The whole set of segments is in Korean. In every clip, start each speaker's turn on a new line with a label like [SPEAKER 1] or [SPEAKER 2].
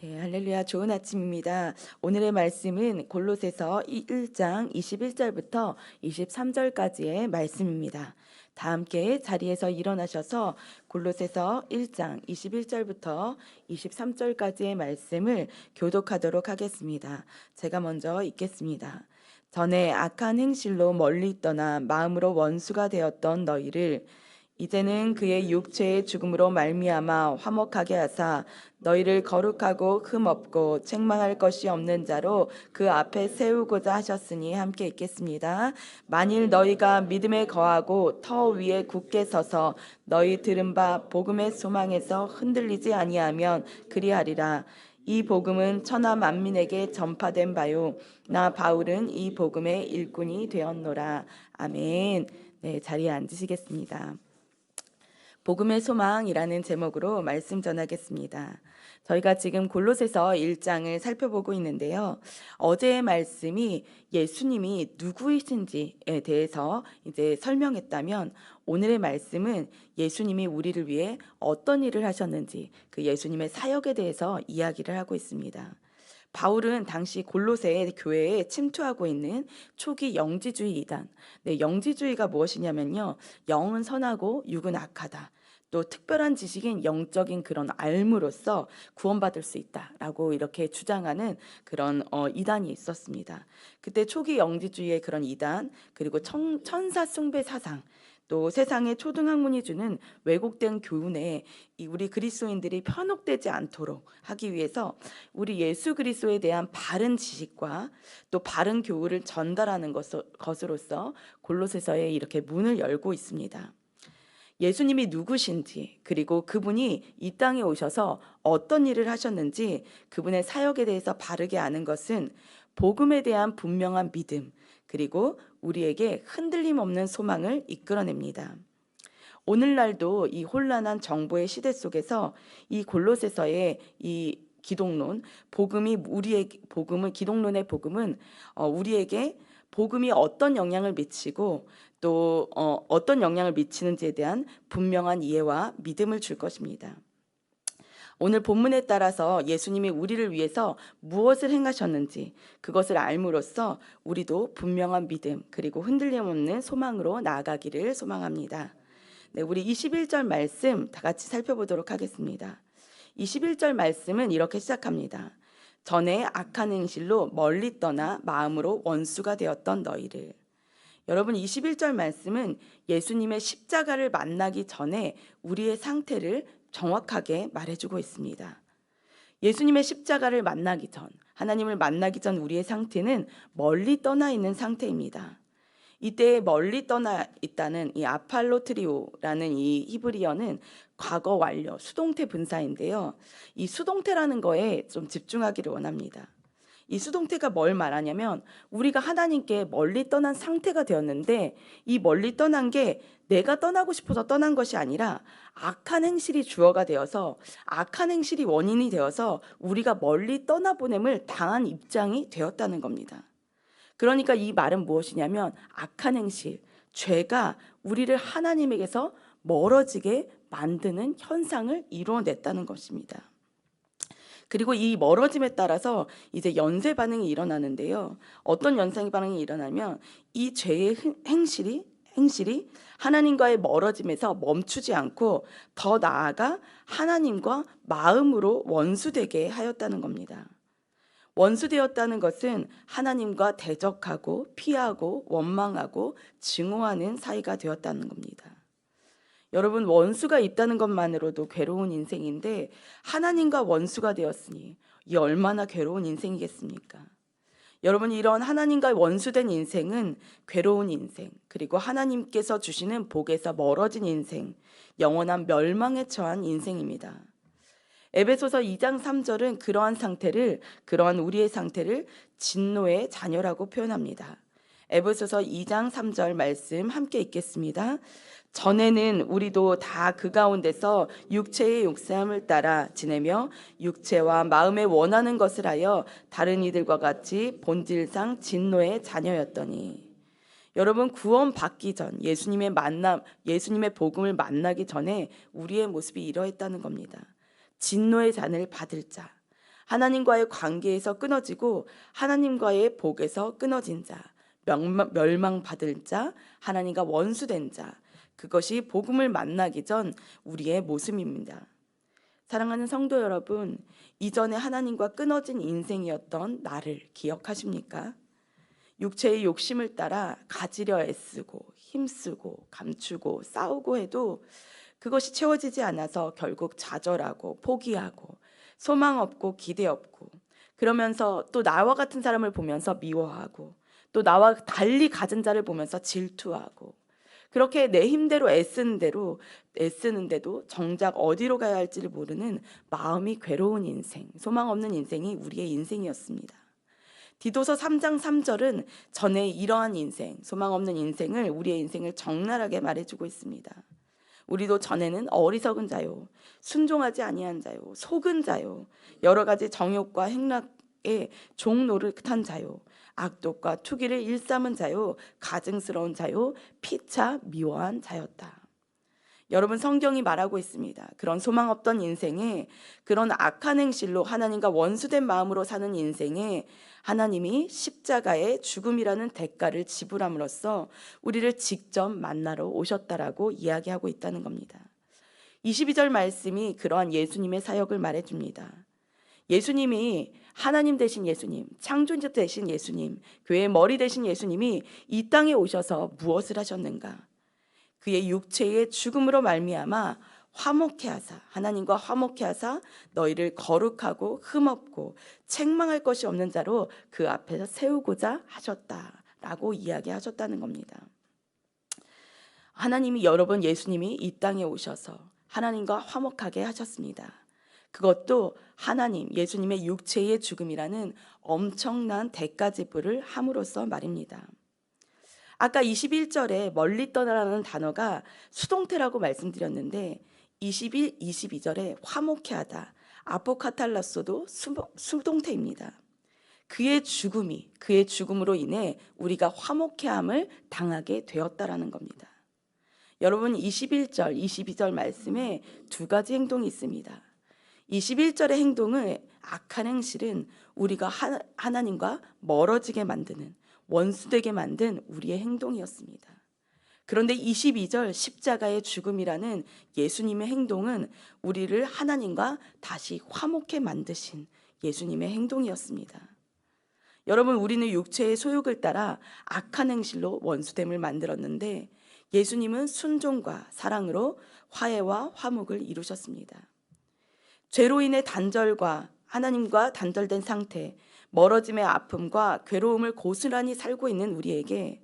[SPEAKER 1] 네, 할렐루야. 좋은 아침입니다. 오늘의 말씀은 골로새서 1장 21절부터 23절까지의 말씀입니다. 다 함께 자리에서 일어나셔서 골로새서 1장 21절부터 23절까지의 말씀을 교독하도록 하겠습니다. 제가 먼저 읽겠습니다. 전에 악한 행실로 멀리 떠나 마음으로 원수가 되었던 너희를 이제는 그의 육체의 죽음으로 말미암아 화목하게 하사 너희를 거룩하고 흠 없고 책망할 것이 없는 자로 그 앞에 세우고자 하셨으니 함께 읽겠습니다. 만일 너희가 믿음에 거하고 터 위에 굳게 서서 너희 들은 바 복음의 소망에서 흔들리지 아니하면 그리하리라. 이 복음은 천하 만민에게 전파된 바요 나 바울은 이 복음의 일꾼이 되었노라. 아멘. 네, 자리에 앉으시겠습니다. 복음의 소망이라는 제목으로 말씀 전하겠습니다. 저희가 지금 골로새서 1장을 살펴보고 있는데요. 어제의 말씀이 예수님이 누구이신지에 대해서 이제 설명했다면 오늘의 말씀은 예수님이 우리를 위해 어떤 일을 하셨는지 그 예수님의 사역에 대해서 이야기를 하고 있습니다. 바울은 당시 골로새 교회에 침투하고 있는 초기 영지주의 이단. 네, 영지주의가 무엇이냐면요. 영은 선하고 육은 악하다. 또 특별한 지식인 영적인 그런 알므로써 구원받을 수 있다라고 이렇게 주장하는 그런 어, 이단이 있었습니다. 그때 초기 영지주의의 그런 이단 그리고 천, 천사 숭배 사상 또 세상의 초등학문이 주는 왜곡된 교훈에 이 우리 그리스도인들이 편혹되지 않도록 하기 위해서 우리 예수 그리스도에 대한 바른 지식과 또 바른 교훈을 전달하는 것으로서 골로새서에 이렇게 문을 열고 있습니다. 예수님이 누구신지 그리고 그분이 이 땅에 오셔서 어떤 일을 하셨는지 그분의 사역에 대해서 바르게 아는 것은 복음에 대한 분명한 믿음 그리고 우리에게 흔들림 없는 소망을 이끌어냅니다. 오늘날도 이 혼란한 정보의 시대 속에서 이 골로새서의 이 기독론 복음이 우리에게 복음은 기독론의 복음은 어, 우리에게 복음이 어떤 영향을 미치고 또 어, 어떤 영향을 미치는지에 대한 분명한 이해와 믿음을 줄 것입니다. 오늘 본문에 따라서 예수님이 우리를 위해서 무엇을 행하셨는지 그것을 알므로써 우리도 분명한 믿음 그리고 흔들림 없는 소망으로 나아가기를 소망합니다. 네, 우리 21절 말씀 다 같이 살펴보도록 하겠습니다. 21절 말씀은 이렇게 시작합니다. 전에 악한 행실로 멀리 떠나 마음으로 원수가 되었던 너희를 여러분 21절 말씀은 예수님의 십자가를 만나기 전에 우리의 상태를 정확하게 말해주고 있습니다. 예수님의 십자가를 만나기 전, 하나님을 만나기 전 우리의 상태는 멀리 떠나 있는 상태입니다. 이때 멀리 떠나 있다는 이 아팔로 트리오라는 이 히브리어는 과거 완료, 수동태 분사인데요. 이 수동태라는 거에 좀 집중하기를 원합니다. 이 수동태가 뭘 말하냐면 우리가 하나님께 멀리 떠난 상태가 되었는데 이 멀리 떠난 게 내가 떠나고 싶어서 떠난 것이 아니라 악한 행실이 주어가 되어서 악한 행실이 원인이 되어서 우리가 멀리 떠나보냄을 당한 입장이 되었다는 겁니다. 그러니까 이 말은 무엇이냐면 악한 행실, 죄가 우리를 하나님에게서 멀어지게 만드는 현상을 이루어냈다는 것입니다. 그리고 이 멀어짐에 따라서 이제 연쇄 반응이 일어나는데요. 어떤 연쇄 반응이 일어나면 이 죄의 행실이 행실이 하나님과의 멀어짐에서 멈추지 않고 더 나아가 하나님과 마음으로 원수되게 하였다는 겁니다. 원수되었다는 것은 하나님과 대적하고 피하고 원망하고 증오하는 사이가 되었다는 겁니다. 여러분 원수가 있다는 것만으로도 괴로운 인생인데 하나님과 원수가 되었으니 이 얼마나 괴로운 인생이겠습니까? 여러분 이런 하나님과 원수된 인생은 괴로운 인생 그리고 하나님께서 주시는 복에서 멀어진 인생 영원한 멸망에 처한 인생입니다. 에베소서 2장 3절은 그러한 상태를 그러한 우리의 상태를 진노의 자녀라고 표현합니다. 에베소서 2장 3절 말씀 함께 읽겠습니다. 전에는 우리도 다 그 가운데서 육체의 욕심을 따라 지내며 육체와 마음에 원하는 것을 하여 다른 이들과 같이 본질상 진노의 자녀였더니 여러분 구원 받기 전 예수님의 만남 예수님의 복음을 만나기 전에 우리의 모습이 이러했다는 겁니다. 진노의 잔을 받을 자 하나님과의 관계에서 끊어지고 하나님과의 복에서 끊어진 자, 멸망, 멸망받을 자, 하나님과 원수된 자, 그것이 복음을 만나기 전 우리의 모습입니다. 사랑하는 성도 여러분, 이전에 하나님과 끊어진 인생이었던 나를 기억하십니까? 육체의 욕심을 따라 가지려 애쓰고 힘쓰고 감추고 싸우고 해도 그것이 채워지지 않아서 결국 좌절하고 포기하고 소망 없고 기대 없고 그러면서 또 나와 같은 사람을 보면서 미워하고 또 나와 달리 가진 자를 보면서 질투하고 그렇게 내 힘대로 애쓰는 대로 애쓰는데도 정작 어디로 가야 할지를 모르는 마음이 괴로운 인생, 소망 없는 인생이 우리의 인생이었습니다. 디도서 3장 3절은 전에 이러한 인생, 소망 없는 인생을 우리의 인생을 적나라하게 말해주고 있습니다. 우리도 전에는 어리석은 자요, 순종하지 아니한 자요, 속은 자요, 여러 가지 정욕과 행락에 종노릇한 자요, 악독과 투기를 일삼은 자요, 가증스러운 자요, 피차 미워한 자였다. 여러분 성경이 말하고 있습니다. 그런 소망 없던 인생에 그런 악한 행실로 하나님과 원수된 마음으로 사는 인생에 하나님이 십자가의 죽음이라는 대가를 지불함으로써 우리를 직접 만나러 오셨다라고 이야기하고 있다는 겁니다. 22절 말씀이 그러한 예수님의 사역을 말해 줍니다. 예수님이 하나님 되신 예수님, 창조자 되신 예수님, 교회의 머리 되신 예수님이 이 땅에 오셔서 무엇을 하셨는가? 그의 육체의 죽음으로 말미암아 화목해 하사 하나님과 화목해 하사 너희를 거룩하고 흠없고 책망할 것이 없는 자로 그 앞에서 세우고자 하셨다라고 이야기하셨다는 겁니다. 하나님이 여러 번 예수님이 이 땅에 오셔서 하나님과 화목하게 하셨습니다. 그것도 하나님 예수님의 육체의 죽음이라는 엄청난 대가 지불을 함으로써 말입니다. 아까 21절에 멀리 떠나라는 단어가 수동태라고 말씀드렸는데 21, 22절에 화목해 하다. 아포카탈라소도 수동태입니다. 그의 죽음이 그의 죽음으로 인해 우리가 화목해함을 당하게 되었다라는 겁니다. 여러분 21절, 22절 말씀에 두 가지 행동이 있습니다. 21절의 행동은 악한 행실은 우리가 하나님과 멀어지게 만드는 원수되게 만든 우리의 행동이었습니다. 그런데 22절 십자가의 죽음이라는 예수님의 행동은 우리를 하나님과 다시 화목해 만드신 예수님의 행동이었습니다. 여러분, 우리는 육체의 소욕을 따라 악한 행실로 원수됨을 만들었는데 예수님은 순종과 사랑으로 화해와 화목을 이루셨습니다. 죄로 인해 단절과 하나님과 단절된 상태, 멀어짐의 아픔과 괴로움을 고스란히 살고 있는 우리에게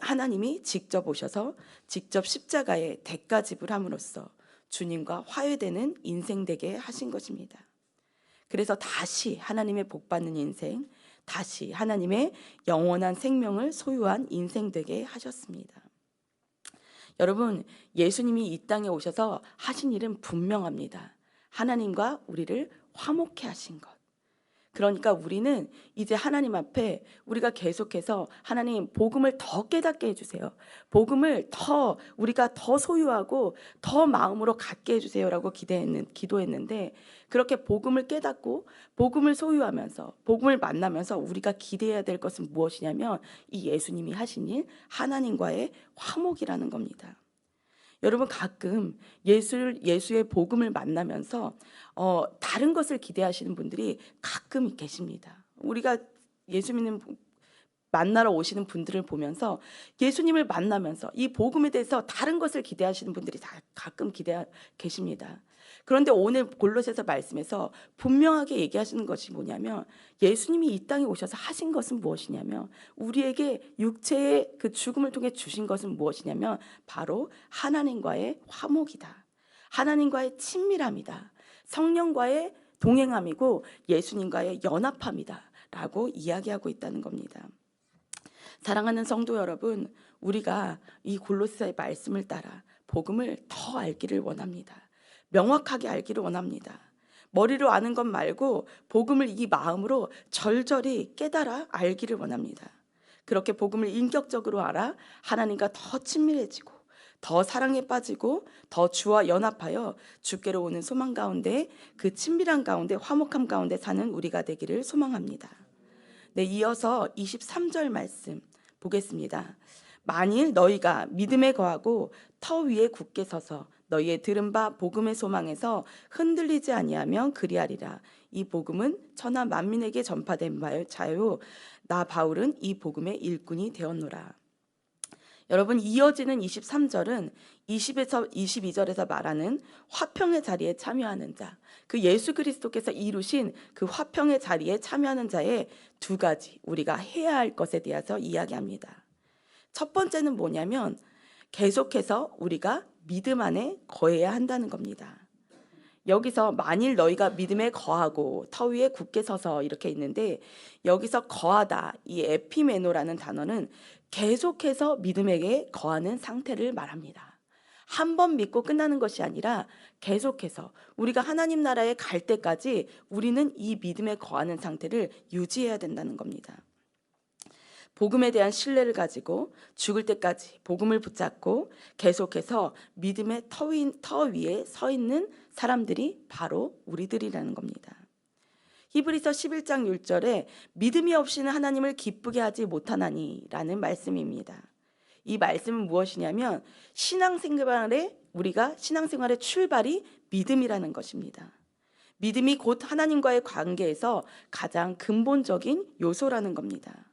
[SPEAKER 1] 하나님이 직접 오셔서 직접 십자가에 대가 지불함으로써 주님과 화해되는 인생 되게 하신 것입니다. 그래서 다시 하나님의 복 받는 인생, 다시 하나님의 영원한 생명을 소유한 인생 되게 하셨습니다. 여러분, 예수님이 이 땅에 오셔서 하신 일은 분명합니다. 하나님과 우리를 화목해 하신 것. 그러니까 우리는 이제 하나님 앞에 우리가 계속해서 하나님 복음을 더 깨닫게 해주세요. 복음을 더 우리가 더 소유하고 더 마음으로 갖게 해주세요라고 기대했는 기도했는데 그렇게 복음을 깨닫고 복음을 소유하면서 복음을 만나면서 우리가 기대해야 될 것은 무엇이냐면 이 예수님이 하신 일 하나님과의 화목이라는 겁니다. 여러분 가끔 예수 예수의 복음을 만나면서 어, 다른 것을 기대하시는 분들이 가끔 계십니다. 우리가 예수 믿는 만나러 오시는 분들을 보면서 예수님을 만나면서 이 복음에 대해서 다른 것을 기대하시는 분들이 다 가끔 기대 계십니다. 그런데 오늘 골로새서 말씀에서 분명하게 얘기하시는 것이 뭐냐면 예수님이 이 땅에 오셔서 하신 것은 무엇이냐면 우리에게 육체의 그 죽음을 통해 주신 것은 무엇이냐면 바로 하나님과의 화목이다. 하나님과의 친밀함이다. 성령과의 동행함이고 예수님과의 연합함이다. 라고 이야기하고 있다는 겁니다. 사랑하는 성도 여러분, 우리가 이 골로새의 말씀을 따라 복음을 더 알기를 원합니다. 명확하게 알기를 원합니다. 머리로 아는 것 말고 복음을 이 마음으로 절절히 깨달아 알기를 원합니다. 그렇게 복음을 인격적으로 알아 하나님과 더 친밀해지고 더 사랑에 빠지고 더 주와 연합하여 주께로 오는 소망 가운데 그 친밀한 가운데 화목함 가운데 사는 우리가 되기를 소망합니다. 네, 이어서 23절 말씀 보겠습니다. 만일 너희가 믿음에 거하고 터 위에 굳게 서서 너희의 들은 바 복음의 소망에서 흔들리지 아니하면 그리하리라. 이 복음은 천하 만민에게 전파된 자요. 나 바울은 이 복음의 일꾼이 되었노라. 여러분 이어지는 23절은 20에서 22절에서 말하는 화평의 자리에 참여하는 자, 그 예수 그리스도께서 이루신 그 화평의 자리에 참여하는 자의 두 가지 우리가 해야 할 것에 대해서 이야기합니다. 첫 번째는 뭐냐면 계속해서 우리가 믿음 안에 거해야 한다는 겁니다. 여기서 만일 너희가 믿음에 거하고 터 위에 굳게 서서 이렇게 있는데 여기서 거하다 이 에피메노라는 단어는 계속해서 믿음에게 거하는 상태를 말합니다. 한 번 믿고 끝나는 것이 아니라 계속해서 우리가 하나님 나라에 갈 때까지 우리는 이 믿음에 거하는 상태를 유지해야 된다는 겁니다. 복음에 대한 신뢰를 가지고 죽을 때까지 복음을 붙잡고 계속해서 믿음의 터, 위, 터 위에 서 있는 사람들이 바로 우리들이라는 겁니다. 히브리서 11장 6절에 믿음이 없이는 하나님을 기쁘게 하지 못하나니라는 말씀입니다. 이 말씀은 무엇이냐면 신앙생활에 우리가 신앙생활의 출발이 믿음이라는 것입니다. 믿음이 곧 하나님과의 관계에서 가장 근본적인 요소라는 겁니다.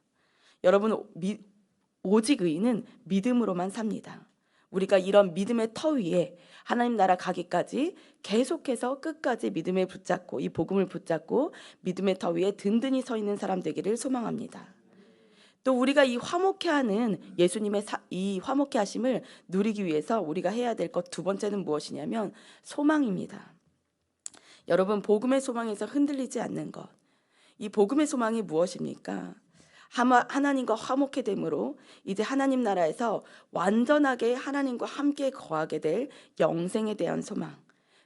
[SPEAKER 1] 여러분 미, 오직 의인은 믿음으로만 삽니다. 우리가 이런 믿음의 터 위에 하나님 나라 가기까지 계속해서 끝까지 믿음에 붙잡고 이 복음을 붙잡고 믿음의 터 위에 든든히 서 있는 사람 되기를 소망합니다. 또 우리가 이 화목해 하는 예수님의 사, 이 화목해 하심을 누리기 위해서 우리가 해야 될 것 두 번째는 무엇이냐면 소망입니다. 여러분 복음의 소망에서 흔들리지 않는 것. 이 복음의 소망이 무엇입니까? 하나님과 화목해 됨으로 이제 하나님 나라에서 완전하게 하나님과 함께 거하게 될 영생에 대한 소망.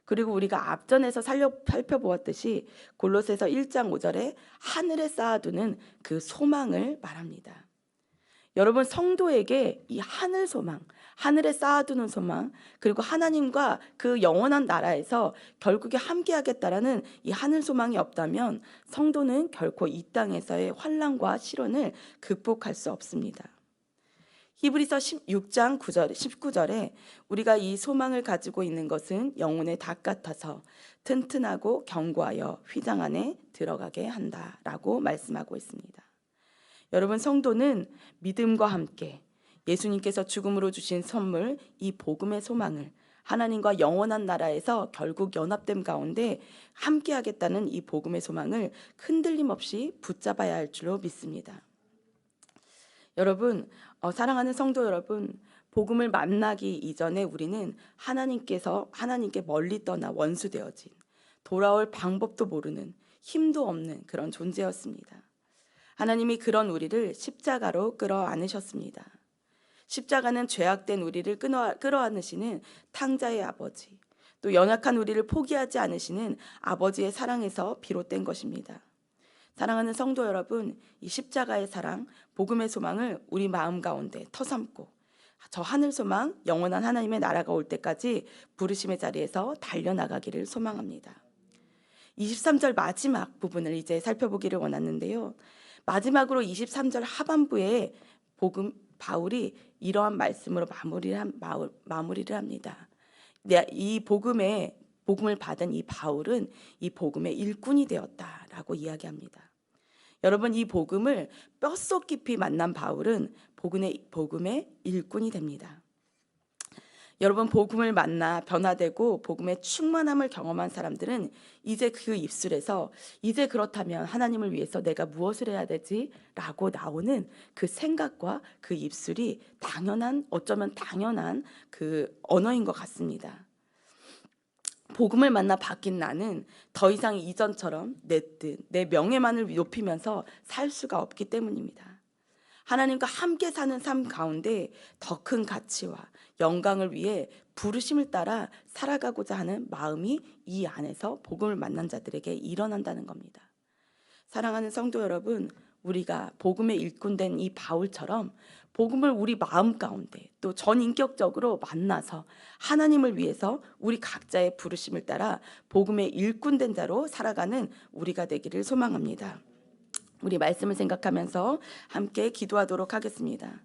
[SPEAKER 1] 그리고 우리가 앞전에서 살려 살펴보았듯이 골로새서 1장 5절에 하늘에 쌓아두는 그 소망을 말합니다. 여러분 성도에게 이 하늘 소망, 하늘에 쌓아두는 소망, 그리고 하나님과 그 영원한 나라에서 결국에 함께하겠다라는 이 하늘 소망이 없다면 성도는 결코 이 땅에서의 환란과 실현을 극복할 수 없습니다. 히브리서 16장 9절, 19절에 우리가 이 소망을 가지고 있는 것은 닭 같아서 튼튼하고 견고하여 휘장 안에 들어가게 한다라고 말씀하고 있습니다. 여러분 성도는 믿음과 함께 예수님께서 죽음으로 주신 선물 이 복음의 소망을 하나님과 영원한 나라에서 결국 연합됨 가운데 함께하겠다는 이 복음의 소망을 흔들림 없이 붙잡아야 할 줄로 믿습니다. 여러분, 어, 사랑하는 성도 여러분, 복음을 만나기 이전에 우리는 하나님께서 하나님께 멀리 떠나 원수되어진 돌아올 방법도 모르는 힘도 없는 그런 존재였습니다. 하나님이 그런 우리를 십자가로 끌어안으셨습니다. 십자가는 죄악된 우리를 끌어안으시는 탕자의 아버지, 또 연약한 우리를 포기하지 않으시는 아버지의 사랑에서 비롯된 것입니다. 사랑하는 성도 여러분, 이 십자가의 사랑, 복음의 소망을 우리 마음 가운데 터삼고 저 하늘 소망, 영원한 하나님의 나라가 올 때까지 부르심의 자리에서 달려나가기를 소망합니다. 23절 마지막 부분을 이제 살펴보기를 원하는데요. 마지막으로 23절 하반부에 복음 바울이 이러한 말씀으로 마무리를, 마무리를 합니다. 이 복음의 복음을 받은 이 바울은 이 복음의 일꾼이 되었다라고 이야기합니다. 여러분 이 복음을 뼛속 깊이 만난 바울은 복음의 복음의 일꾼이 됩니다. 여러분 복음을 만나 변화되고 복음의 충만함을 경험한 사람들은 이제 그 입술에서 이제 그렇다면 하나님을 위해서 내가 무엇을 해야 되지라고 나오는 그 생각과 그 입술이 당연한 어쩌면 당연한 그 언어인 것 같습니다. 복음을 만나 바뀐 나는 더 이상 이전처럼 내 뜻, 내 명예만을 높이면서 살 수가 없기 때문입니다. 하나님과 함께 사는 삶 가운데 더 큰 가치와 영광을 위해 부르심을 따라 살아가고자 하는 마음이 이 안에서 복음을 만난 자들에게 일어난다는 겁니다. 사랑하는 성도 여러분, 우리가 복음의 일꾼된 이 바울처럼 복음을 우리 마음 가운데 또 전인격적으로 만나서 하나님을 위해서 우리 각자의 부르심을 따라 복음의 일꾼된 자로 살아가는 우리가 되기를 소망합니다. 우리 말씀을 생각하면서 함께 기도하도록 하겠습니다.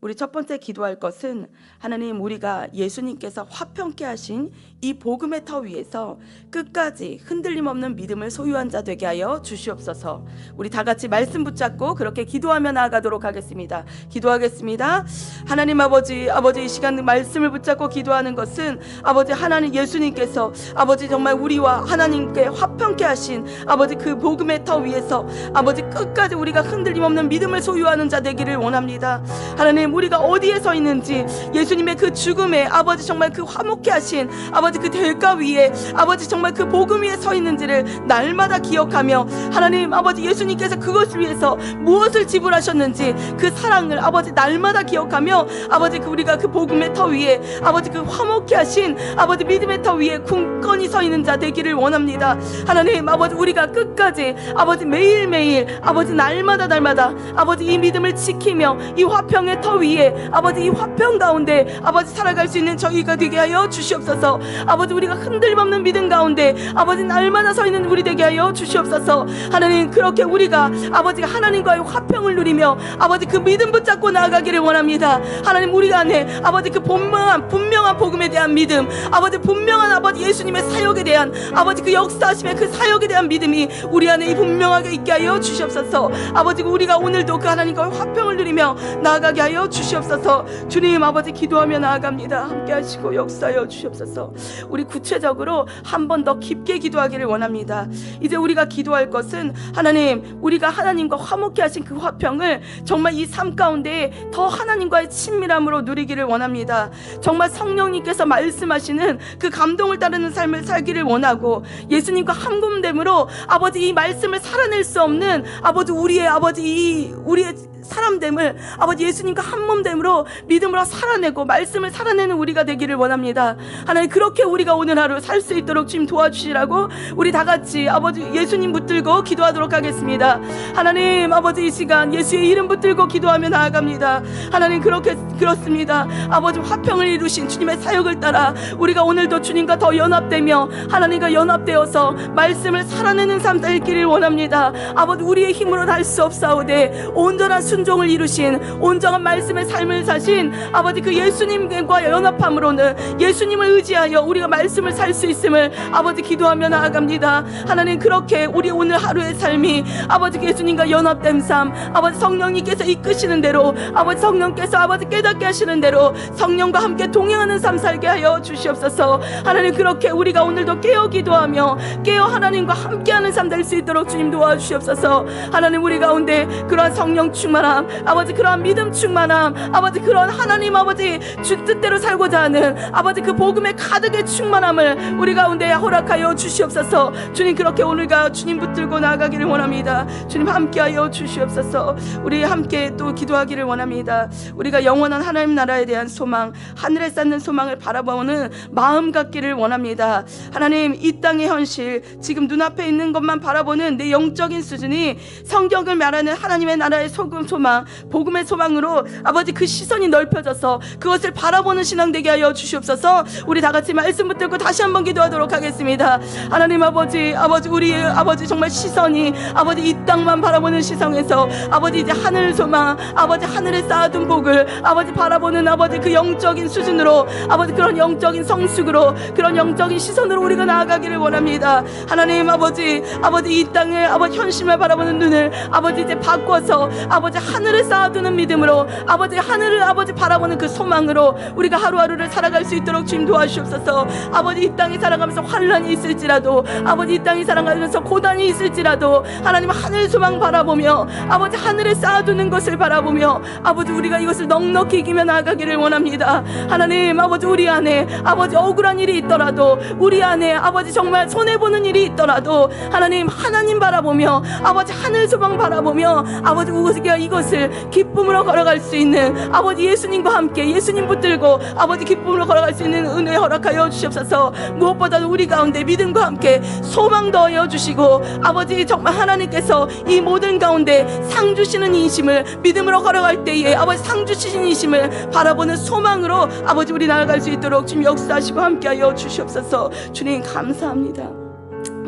[SPEAKER 1] 우리 첫 번째 기도할 것은 하나님 우리가 예수님께서 화평케 하신 이 복음의 터 위에서 끝까지 흔들림 없는 믿음을 소유한 자 되게 하여 주시옵소서. 우리 다 같이 말씀 붙잡고 그렇게 기도하며 나아가도록 하겠습니다. 기도하겠습니다. 하나님 아버지 아버지 이 시간 말씀을 붙잡고 기도하는 것은 아버지 하나님 예수님께서 아버지 정말 우리와 하나님께 화평케 하신 아버지 그 복음의 터 위에서 아버지 끝까지 우리가 흔들림 없는 믿음을 소유하는 자 되기를 원합니다. 하나님 우리가 어디에 서 있는지 예수님의 그 죽음에 아버지 정말 그 화목케 하신 아버지 그 대가 위에 아버지 정말 그 복음 위에 서 있는지를 날마다 기억하며 하나님 아버지 예수님께서 그것을 위해서 무엇을 지불하셨는지 그 사랑을 아버지 날마다 기억하며 아버지 그 우리가 그 복음의 터 위에 아버지 그 화목케 하신 아버지 믿음의 터 위에 굳건히 서 있는 자 되기를 원합니다. 하나님 아버지 우리가 끝까지 아버지 매일매일 아버지 날마다 날마다 아버지 이 믿음을 지키며 이 화평의 터 위에 아버지 이 화평 가운데 아버지 살아갈 수 있는 저희가 되게 하여 주시옵소서. 아버지 우리가 흔들림 없는 믿음 가운데 아버지 날마다 서 있는 우리 되게 하여 주시옵소서. 하나님 그렇게 우리가 아버지 하나님과의 화평을 누리며 아버지 그 믿음 붙잡고 나아가기를 원합니다. 하나님 우리 안에 아버지 그 분명한 분명한 복음에 대한 믿음, 아버지 분명한 아버지 예수님의 사역에 대한 아버지 그 역사하심의 그 사역에 대한 믿음이 우리 안에 이 분명하게 있게 하여 주시옵소서. 아버지 우리가 오늘도 그 하나님과의 화평을 누리며 나아가게 하여 주시옵소서. 주님 아버지 기도하며 나아갑니다. 함께 하시고 역사하여 주시옵소서. 우리 구체적으로 한 번 더 깊게 기도하기를 원합니다. 이제 우리가 기도할 것은 하나님 우리가 하나님과 화목케 하신 그 화평을 정말 이 삶 가운데 더 하나님과의 친밀함으로 누리기를 원합니다. 정말 성령님께서 말씀하시는 그 감동을 따르는 삶을 살기를 원하고 예수님과 한금됨으로 아버지 이 말씀을 살아낼 수 없는 아버지 우리의 아버지 이 우리의 사람됨을 아버지 예수님과 한 몸됨으로 믿음으로 살아내고 말씀을 살아내는 우리가 되기를 원합니다. 하나님 그렇게 우리가 오늘 하루 살 수 있도록 주님 도와주시라고 우리 다 같이 아버지 예수님 붙들고 기도하도록 하겠습니다. 하나님 아버지 이 시간 예수의 이름 붙들고 기도하며 나아갑니다. 하나님 그렇게 그렇습니다. 아버지 화평을 이루신 주님의 사역을 따라 우리가 오늘도 주님과 더 연합되며 하나님과 연합되어서 말씀을 살아내는 삶 살기를 원합니다. 아버지 우리의 힘으로는 할수 없사오되 온전한 순 종을 이루신 온전한 말씀의 삶을 사신 아버지 그 예수님과 연합함으로는 예수님을 의지하여 우리가 말씀을 살 수 있음을 아버지 기도하며 나아갑니다. 하나님 그렇게 우리 오늘 하루의 삶이 아버지 예수님과 연합된 삶 아버지 성령님께서 이끄시는 대로 아버지 성령께서 아버지 깨닫게 하시는 대로 성령과 함께 동행하는 삶 살게 하여 주시옵소서 하나님 그렇게 우리가 오늘도 깨어 기도하며 깨어 하나님과 함께하는 삶 될 수 있도록 주님 도와주시옵소서 하나님 우리 가운데 그러한 성령 충만함 아버지 그러한 믿음 충만함. 아버지 그러한 하나님 아버지 주 뜻대로 살고자 하는 아버지 그 복음의 가득의 충만함을 우리 가운데 허락하여 주시옵소서. 주님 그렇게 오늘가 주님 붙들고 나아가기를 원합니다. 주님 함께하여 주시옵소서. 우리 함께 또 기도하기를 원합니다. 우리가 영원한 하나님 나라에 대한 소망 하늘에 쌓는 소망을 바라보는 마음 갖기를 원합니다. 하나님 이 땅의 현실 지금 눈앞에 있는 것만 바라보는 내 영적인 수준이 성경을 말하는 하나님의 나라의 소금 소망 복음의 소망으로 아버지 그 시선이 넓혀져서 그것을 바라보는 신앙 되게 하여 주시옵소서. 우리 다 같이 말씀 붙들고 다시 한번 기도하도록 하겠습니다. 하나님 아버지 아버지 우리의 아버지 정말 시선이 아버지 이 땅만 바라보는 시선에서 아버지 이제 하늘 소망 아버지 하늘에 쌓아둔 복을 아버지 바라보는 아버지 그 영적인 수준으로 아버지 그런 영적인 성숙으로 그런 영적인 시선으로 우리가 나아가기를 원합니다. 하나님 아버지 아버지 이 땅의 아버지 현실만 바라보는 눈을 아버지 이제 바꿔서 아버지 하늘을 쌓아두는 믿음으로 아버지 하늘을 아버지 바라보는 그 소망으로 우리가 하루하루를 살아갈 수 있도록 주님 도와주시옵소서. 아버지 이 땅에 살아가면서 환란이 있을지라도 아버지 이 땅에 살아가면서 고단이 있을지라도 하나님 하늘 소망 바라보며 아버지 하늘에 쌓아두는 것을 바라보며 아버지 우리가 이것을 넉넉히 이기며 나아가기를 원합니다. 하나님 아버지 우리 안에 아버지 억울한 일이 있더라도 우리 안에 아버지 정말 손해보는 일이 있더라도 하나님 하나님 바라보며 아버지 하늘 소망 바라보며 아버지 우리가 이 것을 기쁨으로 걸어갈 수 있는 아버지 예수님과 함께 예수님 붙들고 아버지 기쁨으로 걸어갈 수 있는 은혜 허락하여 주시옵소서 무엇보다도 우리 가운데 믿음과 함께 소망 더하여 주시고 아버지 정말 하나님께서 이 모든 가운데 상 주시는 이심을 믿음으로 걸어갈 때에 아버지 상 주시는 이심을 바라보는 소망으로 아버지 우리 나아갈 수 있도록 주님 역사하시고 함께하여 주시옵소서 주님 감사합니다.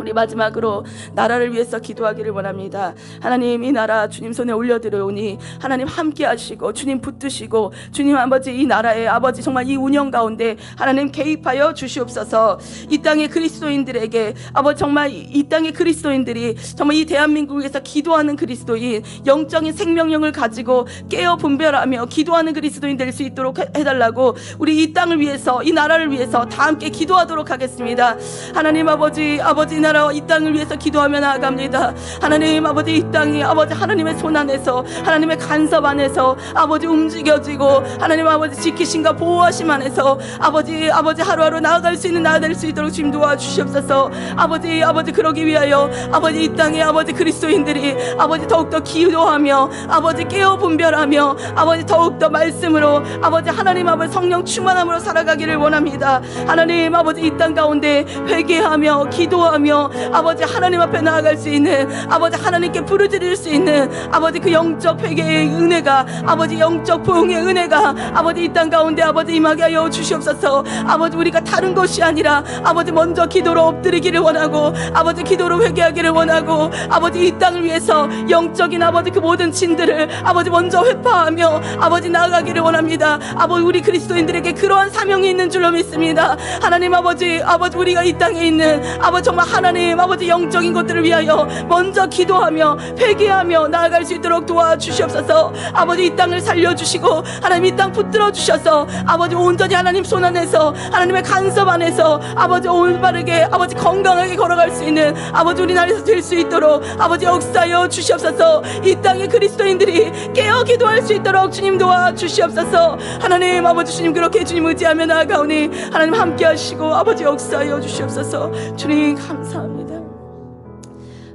[SPEAKER 1] 우리 마지막으로 나라를 위해서 기도하기를 원합니다. 하나님 이 나라 주님 손에 올려드려오니 하나님 함께 하시고 주님 붙드시고 주님 아버지 이 나라의 아버지 정말 이 운영 가운데 하나님 개입하여 주시옵소서 이 땅의 그리스도인들에게 아버지 정말 이- 이 땅의 그리스도인들이 정말 이 대한민국에서 기도하는 그리스도인 영적인 생명력을 가지고 깨어 분별하며 기도하는 그리스도인 될 수 있도록 해- 해달라고 우리 이 땅을 위해서 이 나라를 위해서 다 함께 기도하도록 하겠습니다. 하나님 아버지 아버지 이 나라와 이 땅을 위해서 기도하며 나아갑니다. 하나님 아버지 이 땅이 아버지 하나님의 손 안에서 하나님의 간섭 안에서 아버지 움직여지고 하나님 아버지 지키심과 보호하심 안에서 아버지 아버지 하루하루 나아갈 수 있는 나아갈 수 있도록 주님 도와주시옵소서 아버지 아버지 그러기 위하여 아버지 이 땅에 아버지 그리스도인들이 아버지 더욱더 기도하며 아버지 깨어 분별하며 아버지 더욱더 말씀으로 아버지 하나님 아버지 성령 충만함으로 살아가기를 원합니다 하나님 아버지 이 땅 가운데 회개하며 기도하며 아버지 하나님 앞에 나아갈 수 있는 아버지 하나님께 부르짖을 수 있는 아버지 그 영적 회개의 은혜가 아버지 영적 부흥의 은혜가 아버지 이 땅 가운데 아버지 임하게 하여 주시옵소서. 아버지 우리가 다른 것이 아니라 아버지 먼저 기도로 엎드리기를 원하고 아버지 기도로 회개하기를 원하고 아버지 이 땅을 위해서 영적인 아버지 그 모든 진들을 아버지 먼저 회파하며 아버지 나아가기를 원합니다. 아버지 우리 그리스도인들에게 그러한 사명이 있는 줄로 믿습니다. 하나님 아버지 아버지 우리가 이 땅에 있는 아버지 정말 하나님 아버지 영적인 것들을 위하여 먼저 기도하며 회개하며 나아갈 수 있도록 도와주시옵소서. 아버지 이 땅을 살려주시고 하나님 이 땅 붙들어 주셔서 아버지 온전히 하나님 손 안에서 하나님의 간섭 안에서 아버지 올바르게 아버지 건강하게 걸어갈 수 있는 아버지 우리 나라에서 될 수 있도록 아버지 역사여 주시옵소서. 이 땅의 그리스도인들이 깨어 기도할 수 있도록 주님 도와주시옵소서. 하나님 아버지 주님 그렇게 주님 의지하며 나아가오니 하나님 함께 하시고 아버지 역사여 주시옵소서. 주님 감사합니다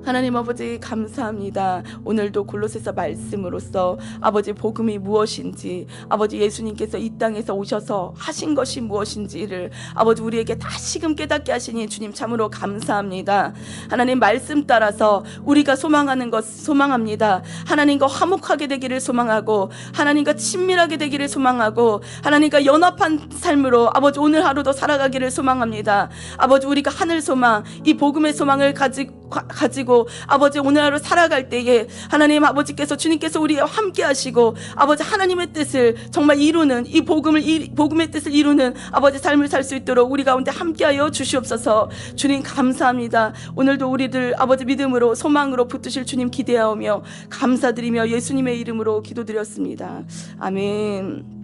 [SPEAKER 1] 하나님 아버지 감사합니다. 오늘도 골로새서 말씀으로써 아버지 복음이 무엇인지 아버지 예수님께서 이 땅에서 오셔서 하신 것이 무엇인지를 아버지 우리에게 다시금 깨닫게 하시니 주님 참으로 감사합니다. 하나님 말씀 따라서 우리가 소망하는 것 소망합니다. 하나님과 화목하게 되기를 소망하고 하나님과 친밀하게 되기를 소망하고 하나님과 연합한 삶으로 아버지 오늘 하루도 살아가기를 소망합니다. 아버지 우리가 하늘 소망 이 복음의 소망을 가지, 가- 가지고 아버지 오늘 하루 살아갈 때에 하나님 아버지께서 주님께서 우리와 함께 하시고 아버지 하나님의 뜻을 정말 이루는 이 복음을 이 복음의 뜻을 이루는 아버지 삶을 살 수 있도록 우리 가운데 함께하여 주시옵소서. 주님 감사합니다. 오늘도 우리들 아버지 믿음으로 소망으로 붙드실 주님 기대하오며 감사드리며 예수님의 이름으로 기도드렸습니다. 아멘.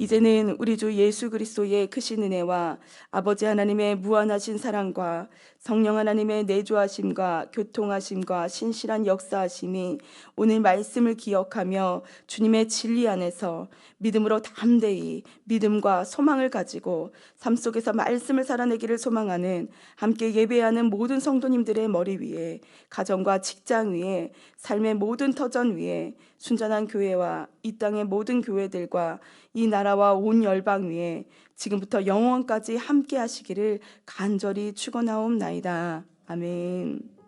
[SPEAKER 1] 이제는 우리 주 예수 그리스도의 크신 은혜와 아버지 하나님의 무한하신 사랑과 성령 하나님의 내주하심과 교통하심과 신실한 역사하심이 오늘 말씀을 기억하며 주님의 진리 안에서 믿음으로 담대히 믿음과 소망을 가지고 삶 속에서 말씀을 살아내기를 소망하는 함께 예배하는 모든 성도님들의 머리 위에 가정과 직장 위에 삶의 모든 터전 위에 순전한 교회와 이 땅의 모든 교회들과 이 나라와 온 열방 위에 지금부터 영원까지 함께 하시기를 간절히 축원하옵나이다. 아멘.